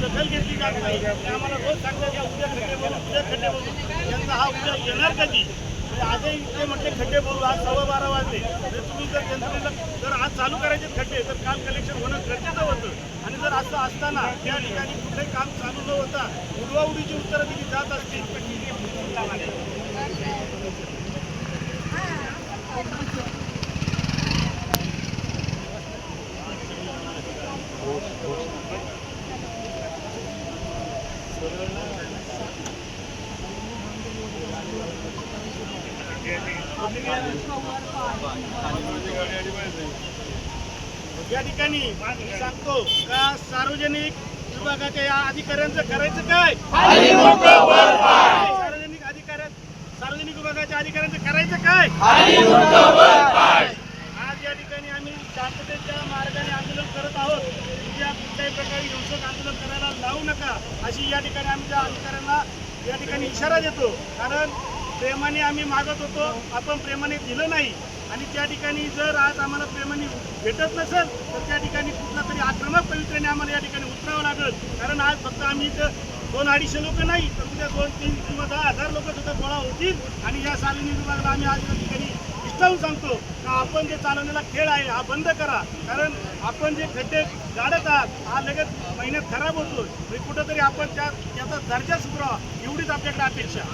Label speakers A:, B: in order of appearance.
A: दखल घेतली जात नाही. आम्हाला रोज सांगतात या उद्या खड्डे बोलू उद्या खड्डे बोलू. यांचा हा उद्या येणार कधी? म्हणजे आजही ते म्हटले खड्डे बोलू आज सव्वा बारा वाजले. तर तुम्ही जर यंत्रणेला जर आज चालू करायचे खड्डे तर काल कलेक्शन होणं गरजेचं होतं. आणि जर असं असताना त्या ठिकाणी कुठेही काम चालू न होता उडवाउडीची उत्तरं दिली जात असतील या ठिकाणी मी सांगतो का सार्वजनिक विभागाच्या या अधिकाऱ्यांचं करायचं काय? सार्वजनिक अधिकाऱ्या सार्वजनिक विभागाच्या अधिकाऱ्यांचं करायचं काय? आज या ठिकाणी आम्ही शांततेच्या मार्गाने आंदोलन करत आहोत. उद्या कुठल्याही प्रकारे हिंसक आंदोलन करायला लावू नका अशी या ठिकाणी आम्ही त्या अधिकाऱ्यांना या ठिकाणी इशारा देतो. कारण प्रेमाने आम्ही मागत होतो. आपण प्रेमाने दिलं नाही. आणि त्या ठिकाणी जर आज आम्हाला प्रेमाने भेटत नसेल तर त्या ठिकाणी कुठला तरी आक्रमक पवित्र्याने आम्हाला या ठिकाणी उतरावं लागेल. कारण आज फक्त आम्ही इथं दोन अडीचशे लोक नाही तर उद्या दोन तीन किंवा दहा हजार लोक सुद्धा गोळा होतील. आणि या सार्वजनिक विभागाला आम्ही आज या ठिकाणी इष्टावून सांगतो का आपण जे चालवलेला खेळ आहे हा बंद करा. कारण आपण जे खड्डे गाडत आहात हा लगेच महिन्यात खराब होतो. म्हणजे कुठंतरी आपण त्या त्याचा दर्जा सुधारावा. एवढीच आपल्याकडे अपेक्षा.